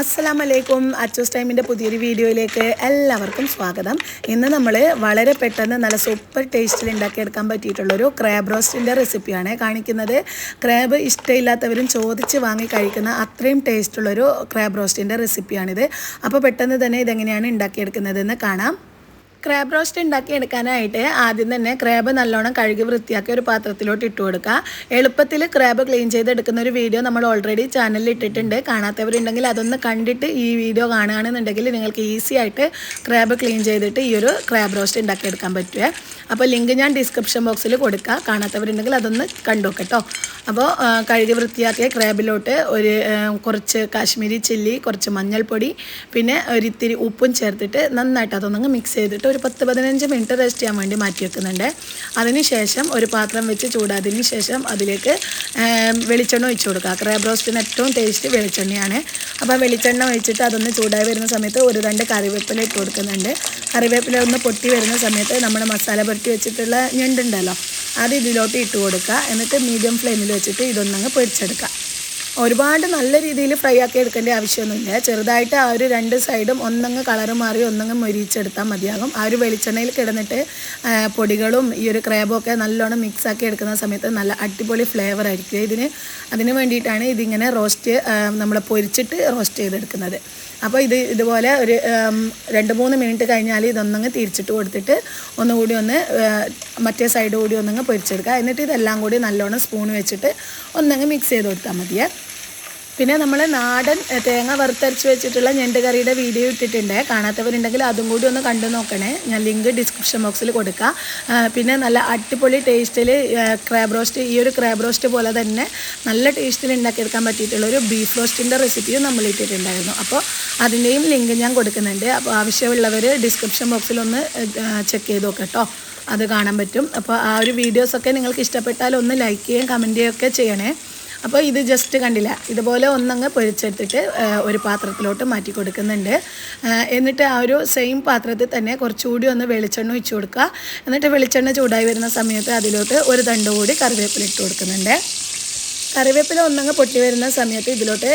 അസ്സലാം വലൈക്കും അച്ചോസ് ടൈമിന്റെ പുതിയൊരു വീഡിയോയിലേക്ക് എല്ലാവർക്കും സ്വാഗതം. ഇന്ന് നമ്മൾ വളരെ പെട്ടെന്ന് നല്ല സൂപ്പർ ടേസ്റ്റിൽ ഉണ്ടാക്കിയെടുക്കാൻ പറ്റിയിട്ടുള്ളൊരു ക്രാബ് റോസ്റ്റിന്റെ റെസിപ്പിയാണ് കാണിക്കുന്നത്. ക്രാബ് ഇഷ്ടമില്ലാത്തവരും ചോദിച്ച് വാങ്ങി കഴിക്കുന്ന അത്രയും ടേസ്റ്റുള്ളൊരു ക്രാബ് റോസ്റ്റിന്റെ റെസിപ്പിയാണിത്. അപ്പോൾ പെട്ടെന്ന് തന്നെ ഇതെങ്ങനെയാണ് ഉണ്ടാക്കിയെടുക്കുന്നതെന്ന് കാണാം. ക്രാബ് റോസ്റ്റ് ഉണ്ടാക്കി എടുക്കാനായിട്ട് ആദ്യം തന്നെ ക്രാബ് നല്ലോണം കഴുകി വൃത്തിയാക്കി ഒരു പാത്രത്തിലോട്ട് ഇട്ട് കൊടുക്കുക. എളുപ്പത്തിൽ ക്രാബ് ക്ലീൻ ചെയ്തെടുക്കുന്ന ഒരു വീഡിയോ നമ്മൾ ഓൾറെഡി ചാനലിൽ ഇട്ടിട്ടുണ്ട്. കാണാത്തവരുണ്ടെങ്കിൽ അതൊന്ന് കണ്ടിട്ട് ഈ വീഡിയോ കാണുകയാണെന്നുണ്ടെങ്കിൽ നിങ്ങൾക്ക് ഈസി ആയിട്ട് ക്രാബ് ക്ലീൻ ചെയ്തിട്ട് ഈ ഒരു ക്രാബ് റോസ്റ്റ് ഉണ്ടാക്കിയെടുക്കാൻ പറ്റുക. അപ്പോൾ ലിങ്ക് ഞാൻ ഡിസ്ക്രിപ്ഷൻ ബോക്സിൽ കൊടുക്കുക കാണാത്തവരുണ്ടെങ്കിൽ അതൊന്ന് കണ്ടു കേട്ടോ അപ്പോൾ കഴുകി വൃത്തിയാക്കിയ ക്രാബിലോട്ട് ഒരു കുറച്ച് കാശ്മീരി ചില്ലി കുറച്ച് മഞ്ഞൾപ്പൊടി പിന്നെ ഒരിത്തിരി ഉപ്പും ചേർത്തിട്ട് നന്നായിട്ട് അതൊന്നങ്ങ് മിക്സ് ചെയ്തിട്ട് ഒരു പത്ത് പതിനഞ്ച് മിനിറ്റ് റെസ്റ്റ് ചെയ്യാൻ വേണ്ടി മാറ്റി വെക്കുന്നുണ്ട്. അതിന് ശേഷം ഒരു പാത്രം വെച്ച് ചൂടാതിന് ശേഷം അതിലേക്ക് വെളിച്ചെണ്ണ ഒഴിച്ചു കൊടുക്കുക. ക്രാബ് റോസ്റ്റിന് ഏറ്റവും ടേസ്റ്റ് വെളിച്ചെണ്ണയാണ്. അപ്പോൾ വെളിച്ചെണ്ണ ഒഴിച്ചിട്ട് അതൊന്ന് ചൂടായി വരുന്ന സമയത്ത് ഒരു രണ്ട് കറിവേപ്പില ഇട്ട് കൊടുക്കുന്നുണ്ട്. കറിവേപ്പില ഒന്ന് പൊട്ടി വരുന്ന സമയത്ത് നമ്മൾ മസാല പുരട്ടി വെച്ചിട്ടുള്ള ഞണ്ടുണ്ടല്ലോ അത് ഇതിലോട്ട് ഇട്ട് കൊടുക്കുക. എന്നിട്ട് മീഡിയം ഫ്ലെയിമിൽ വെച്ചിട്ട് ഇതൊന്നങ്ങ് പൊരിച്ചെടുക്കുക. ഒരുപാട് നല്ല രീതിയിൽ ഫ്രൈ ആക്കി എടുക്കേണ്ട ആവശ്യമൊന്നുമില്ല. ചെറുതായിട്ട് ആ ഒരു രണ്ട് സൈഡും ഒന്നങ്ങ് കളറ് മാറി ഒന്നങ്ങ് മൊരിച്ചെടുത്താൽ മതിയാകും. ആ ഒരു വെളിച്ചെണ്ണയിൽ കിടന്നിട്ട് പൊടികളും ഈ ഒരു ക്രാബും ഒക്കെ നല്ലോണം മിക്സ് ആക്കി എടുക്കുന്ന സമയത്ത് നല്ല അടിപൊളി ഫ്ലേവർ ആയിരിക്കും. ഇതിന് അതിന് വേണ്ടിയിട്ടാണ് ഇതിങ്ങനെ റോസ്റ്റ് നമ്മൾ പൊരിച്ചിട്ട് റോസ്റ്റ് ചെയ്തെടുക്കുന്നത്. അപ്പോൾ ഇത് ഇതുപോലെ ഒരു രണ്ട് മൂന്ന് മിനിറ്റ് കഴിഞ്ഞാൽ ഇതൊന്നങ്ങ് തിരിച്ചിട്ട് കൊടുത്തിട്ട് ഒന്നുകൂടി ഒന്ന് മറ്റേ സൈഡ് കൂടി ഒന്നങ്ങ് പൊരിച്ചെടുക്കുക. എന്നിട്ട് ഇതെല്ലാം കൂടി നല്ലോണം സ്പൂൺ വെച്ചിട്ട് ഒന്നങ്ങ് മിക്സ് ചെയ്ത് കൊടുത്താൽ മതിയേ. പിന്നെ നമ്മൾ നാടൻ തേങ്ങ വറുത്തരച്ച് വെച്ചിട്ടുള്ള ഞണ്ട് കറിയുടെ വീഡിയോ ഇട്ടിട്ടുണ്ട്. കാണാത്തവരുണ്ടെങ്കിൽ അതും കൂടി ഒന്ന് കണ്ടു നോക്കണേ. ഞാൻ ലിങ്ക് ഡിസ്ക്രിപ്ഷൻ ബോക്സിൽ കൊടുക്കാം. പിന്നെ നല്ല അടിപൊളി ടേസ്റ്റിൽ ക്രാബ് റോസ്റ്റ് ഈ ഒരു ക്രാബ് റോസ്റ്റ് പോലെ തന്നെ നല്ല ടേസ്റ്റിൽ ഉണ്ടാക്കിയെടുക്കാൻ പറ്റിയിട്ടുള്ള ഒരു ബീഫ് റോസ്റ്റിന്റെ റെസിപ്പിയും നമ്മൾ ഇട്ടിട്ടുണ്ടായിരുന്നു. അപ്പോൾ അതിന്റെയും ലിങ്ക് ഞാൻ കൊടുക്കുന്നുണ്ട്. അപ്പോൾ ആവശ്യമുള്ളവർ ഡിസ്ക്രിപ്ഷൻ ബോക്സിൽ ഒന്ന് ചെക്ക് ചെയ്ത് നോക്കട്ടോ കേട്ടോ. അത് കാണാൻ പറ്റും. അപ്പോൾ ആ ഒരു വീഡിയോസൊക്കെ നിങ്ങൾക്ക് ഇഷ്ടപ്പെട്ടാൽ ഒന്ന് ലൈക്ക് ചെയ്യുകയും കമന്റ് ചെയ്യുകയൊക്കെ ചെയ്യണേ. അപ്പോൾ ഇത് ജസ്റ്റ് കണ്ടില്ല. ഇതുപോലെ ഒന്നങ്ങ് പൊരിച്ചെടുത്തിട്ട് ഒരു പാത്രത്തിലോട്ട് മാറ്റി കൊടുക്കുന്നുണ്ട്. എന്നിട്ട് ആ ഒരു സെയിം പാത്രത്തിൽ തന്നെ കുറച്ചുകൂടി ഒന്ന് വെളിച്ചെണ്ണ ഒഴിച്ചു കൊടുക്കുക. എന്നിട്ട് വെളിച്ചെണ്ണ ചൂടായി വരുന്ന സമയത്ത് അതിലോട്ട് ഒരു തണ്ട് കൂടി കറിവേപ്പില ഇട്ട് കൊടുക്കുന്നുണ്ട്. കറിവേപ്പില ഒന്നങ്ങ് പൊട്ടി വരുന്ന സമയത്ത് ഇതിലോട്ട്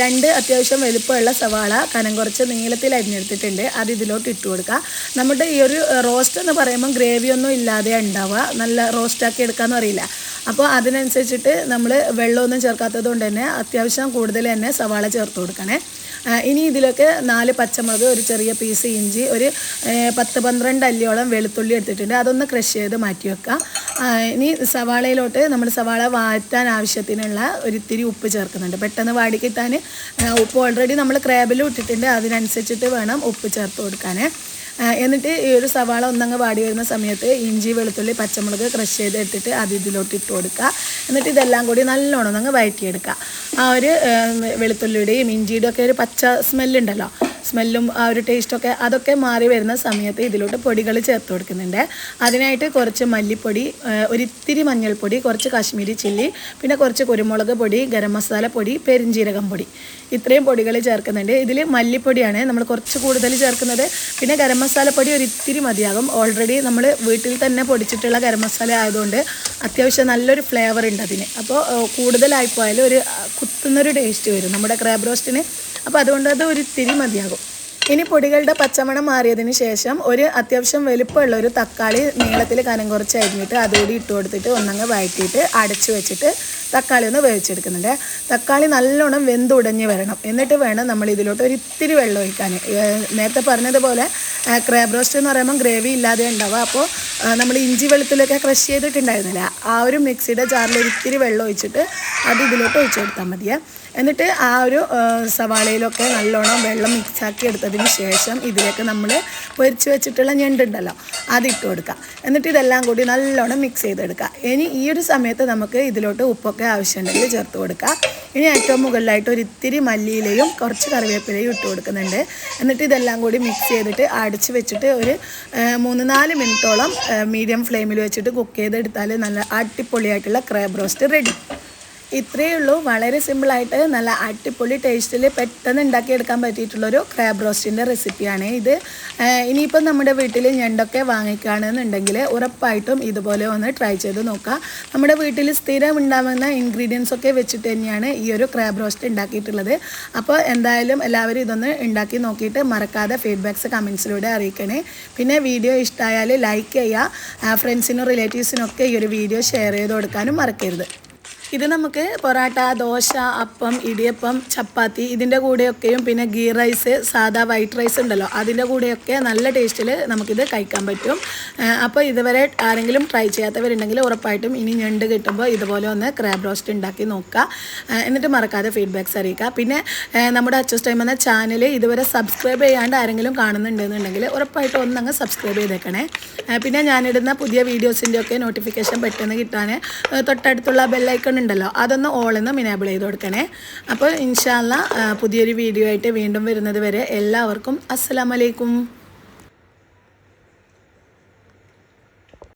രണ്ട് അത്യാവശ്യം വലുപ്പമുള്ള സവാള കനം കുറച്ച് നീളത്തിൽ അരിഞ്ഞെടുത്തിട്ടുണ്ട്. അത് ഇതിലോട്ട് ഇട്ട് കൊടുക്കുക. നമ്മുടെ ഈ ഒരു റോസ്റ്റ് എന്ന് പറയുമ്പോൾ ഗ്രേവി ഒന്നും ഇല്ലാതെ ഉണ്ടാവുക. നല്ല റോസ്റ്റാക്കി എടുക്കാമെന്ന് അറിയില്ല അപ്പോൾ അതിനനുസരിച്ചിട്ട് നമ്മൾ വെള്ളമൊന്നും ചേർക്കാത്തത് കൊണ്ട് തന്നെ അത്യാവശ്യം കൂടുതൽ തന്നെ സവാള ചേർത്ത് കൊടുക്കണേ. ഇനി ഇതിലൊക്കെ നാല് പച്ചമുളക് ഒരു ചെറിയ പീസ് ഇഞ്ചി ഒരു പത്ത് പന്ത്രണ്ട് അല്ലിയോളം വെളുത്തുള്ളി എടുത്തിട്ടുണ്ട്. അതൊന്ന് ക്രഷ് ചെയ്ത് മാറ്റി വെക്കാം. ആ, ഇനി സവാളയിലോട്ട് നമ്മൾ സവാള വാറ്റാൻ ആവശ്യത്തിനുള്ള ഒരിത്തിരി ഉപ്പ് ചേർക്കുന്നുണ്ട്. പെട്ടെന്ന് വാടി കിട്ടാൻ ഉപ്പ് ഓൾറെഡി നമ്മൾ ക്രാബിലും ഇട്ടിട്ടുണ്ട്. അതിനനുസരിച്ചിട്ട് വേണം ഉപ്പ് ചേർത്ത് കൊടുക്കാൻ എന്നിട്ട് ഈ ഒരു സവാള ഒന്നങ്ങ് വാടി വരുന്ന സമയത്ത് ഇഞ്ചി വെളുത്തുള്ളി പച്ചമുളക് ക്രഷ് ചെയ്ത് എടുത്തിട്ട് അത് ഇതിലോട്ട് ഇട്ട് കൊടുക്കുക. എന്നിട്ട് ഇതെല്ലാം കൂടി നല്ലോണം ഒന്നങ്ങ് വഴറ്റിയെടുക്കുക. ആ ഒരു വെളുത്തുള്ളിയുടെയും ഇഞ്ചിയുടെയും ഒക്കെ ഒരു പച്ച സ്മെല്ലുണ്ടല്ലോ സ്മെല്ലും ആ ഒരു ടേസ്റ്റൊക്കെ അതൊക്കെ മാറി വരുന്ന സമയത്ത് ഇതിലോട്ട് പൊടികൾ ചേർത്ത് കൊടുക്കുന്നുണ്ട്. അതിനായിട്ട് കുറച്ച് മല്ലിപ്പൊടി ഒരിത്തിരി മഞ്ഞൾപ്പൊടി കുറച്ച് കാശ്മീരി ചില്ലി പിന്നെ കുറച്ച് കുരുമുളക് പൊടി ഗരം മസാല പൊടി പെരിഞ്ജീരകം പൊടി. ഇത്രയും പൊടികൾ ചേർക്കുന്നുണ്ട്. ഇതിൽ മല്ലിപ്പൊടിയാണ് നമ്മൾ കുറച്ച് കൂടുതൽ ചേർക്കുന്നത്. പിന്നെ ഗരം മസാലപ്പൊടി ഒരു ഇത്തിരി മതിയാകും. ഓൾറെഡി നമ്മൾ വീട്ടിൽ തന്നെ പൊടിച്ചിട്ടുള്ള ഗരം മസാല ആയതുകൊണ്ട് അത്യാവശ്യം നല്ലൊരു ഫ്ലേവർ ഉണ്ട് അതിന്. അപ്പോൾ കൂടുതലായി പോയാലും ഒരു കുത്തുന്നൊരു ടേസ്റ്റ് വരും. നമ്മുടെ ക്രാബ് റോസ്റ്റിന് അപ്പോൾ അതുകൊണ്ട് അത് ഒരു ഇത്തിരി മതിയാകും. ഇനി പൊടികളുടെ പച്ചമണം മാറിയതിന് ശേഷം ഒരു അത്യാവശ്യം വലുപ്പമുള്ള ഒരു തക്കാളി നീളത്തിൽ കനം കുറച്ച് അരിഞ്ഞിട്ട് അതുകൂടി ഇട്ട് കൊടുത്തിട്ട് ഒന്നങ്ങ് വഴറ്റിയിട്ട് അടച്ചു വെച്ചിട്ട് തക്കാളി ഒന്ന് വേവിച്ചെടുക്കുന്നുണ്ട്. തക്കാളി നല്ലോണം വെന്തുടഞ്ഞ് വരണം. എന്നിട്ട് വേണം നമ്മൾ ഇതിലോട്ട് ഒരു ഇത്തിരി വെള്ളം ഒഴിക്കാൻ. നേരത്തെ പറഞ്ഞതുപോലെ ക്രാബ് റോസ്റ്റ് എന്ന് പറയുമ്പോൾ ഗ്രേവി ഇല്ലാതെ ഉണ്ടാവുക. അപ്പോൾ നമ്മൾ ഇഞ്ചി വെളുത്തുള്ളൊക്കെ ക്രഷ് ചെയ്തിട്ടുണ്ടായിരുന്നില്ല. ആ ഒരു മിക്സിയുടെ ജാറിൽ ഒരിത്തിരി വെള്ളം ഒഴിച്ചിട്ട് അത് ഇതിലോട്ട് ഒഴിച്ചു കൊടുത്താൽ മതിയേ. എന്നിട്ട് ആ ഒരു സവാളയിലൊക്കെ നല്ലോണം വെള്ളം മിക്സാക്കി എടുത്തതിന് ശേഷം ഇതിലേക്ക് നമ്മൾ പൊരിച്ച് വെച്ചിട്ടുള്ള ഞണ്ടുണ്ടല്ലോ അത് ഇട്ട് കൊടുക്കുക. എന്നിട്ട് ഇതെല്ലാം കൂടി നല്ലോണം മിക്സ് ചെയ്തെടുക്കുക. ഇനി ഈ ഒരു സമയത്ത് നമുക്ക് ഇതിലോട്ട് ഉപ്പൊക്കെ ആവശ്യമുണ്ടെങ്കിൽ ചേർത്ത് കൊടുക്കുക. ഇനി ഏറ്റവും മുകളിലായിട്ട് ഒരു ഇത്തിരി മല്ലിയിലയും കുറച്ച് കറിവേപ്പിലയും ഇട്ട് കൊടുക്കുന്നുണ്ട്. എന്നിട്ട് ഇതെല്ലാം കൂടി മിക്സ് ചെയ്തിട്ട് അടിച്ച് വെച്ചിട്ട് ഒരു മൂന്ന് നാല് മിനിറ്റോളം മീഡിയം ഫ്ലെയിമിൽ വെച്ചിട്ട് കുക്ക് ചെയ്തെടുത്താൽ നല്ല അടിപൊളിയായിട്ടുള്ള ക്രാബ് റോസ്റ്റ് റെഡി ഇത്രയേ ഉള്ളൂ. വളരെ സിമ്പിളായിട്ട് നല്ല അടിപൊളി ടേസ്റ്റിൽ പെട്ടെന്ന് ഉണ്ടാക്കിയെടുക്കാൻ പറ്റിയിട്ടുള്ളൊരു ക്രാബ് റോസ്റ്റിന്റെ റെസിപ്പിയാണ് ഇത്. ഇനിയിപ്പം നമ്മുടെ വീട്ടിൽ ഞണ്ടൊക്കെ വാങ്ങിക്കുകയാണെന്നുണ്ടെങ്കിൽ ഉറപ്പായിട്ടും ഇതുപോലെ ഒന്ന് ട്രൈ ചെയ്ത് നോക്കുക നമ്മുടെ വീട്ടിൽ സ്ഥിരം ഉണ്ടാകുന്ന ഇൻഗ്രീഡിയൻസ് ഒക്കെ വെച്ചിട്ട് തന്നെയാണ് ഈ ഒരു ക്രാബ് റോസ്റ്റ് ഉണ്ടാക്കിയിട്ടുള്ളത് അപ്പോൾ എന്തായാലും എല്ലാവരും ഇതൊന്ന് ഉണ്ടാക്കി നോക്കിയിട്ട് മറക്കാതെ ഫീഡ്ബാക്ക്സ് കമൻസിലൂടെ അറിയിക്കണേ. പിന്നെ വീഡിയോ ഇഷ്ടമായാൽ ലൈക്ക് ചെയ്യുക ഫ്രണ്ട്സിനും റിലേറ്റീവ്സിനും ഒക്കെ ഈ ഒരു വീഡിയോ ഷെയർ ചെയ്ത് കൊടുക്കാനും മറക്കരുത്. ഇത് നമുക്ക് പൊറാട്ട ദോശ അപ്പം ഇടിയപ്പം ചപ്പാത്തി ഇതിന്റെ കൂടെയൊക്കെയും പിന്നെ ഗീ റൈസ് സാധാ വൈറ്റ് റൈസ് ഉണ്ടല്ലോ അതിന്റെ കൂടെയൊക്കെ നല്ല ടേസ്റ്റിൽ നമുക്കിത് കഴിക്കാൻ പറ്റും. അപ്പോൾ ഇതുവരെ ആരെങ്കിലും ട്രൈ ചെയ്യാത്തവരുണ്ടെങ്കിൽ ഉറപ്പായിട്ടും ഇനി ഞണ്ട് കിട്ടുമ്പോൾ ഇതുപോലെ ഒന്ന് ക്രാബ് റോസ്റ്റ് ഉണ്ടാക്കി നോക്കുക എന്നിട്ട് മറക്കാതെ ഫീഡ്ബാക്ക്സ് അറിയിക്കുക പിന്നെ നമ്മുടെ അച്ചസ് ടൈം എന്ന ചാനൽ ഇതുവരെ സബ്സ്ക്രൈബ് ചെയ്യാണ്ട് ആരെങ്കിലും കാണുന്നുണ്ടെന്നുണ്ടെങ്കിൽ ഉറപ്പായിട്ടും ഒന്നങ്ങ് സബ്സ്ക്രൈബ് ചെയ്തേക്കണേ. പിന്നെ ഞാനിടുന്ന പുതിയ വീഡിയോസിന്റെയൊക്കെ നോട്ടിഫിക്കേഷൻ പെട്ടെന്ന് കിട്ടാൻ തൊട്ടടുത്തുള്ള ബെല്ലൈക്കൺ ഉണ്ടല്ലോ. അതൊന്ന് ഓളെന്ന് ഇനേബിൾ ചെയ്ത് കൊടുക്കണേ. അപ്പോൾ ഇൻഷാല്ല പുതിയൊരു വീഡിയോ ആയിട്ട് വീണ്ടും വരുന്നത് വരെ എല്ലാവർക്കും അസ്സലാമലൈക്കും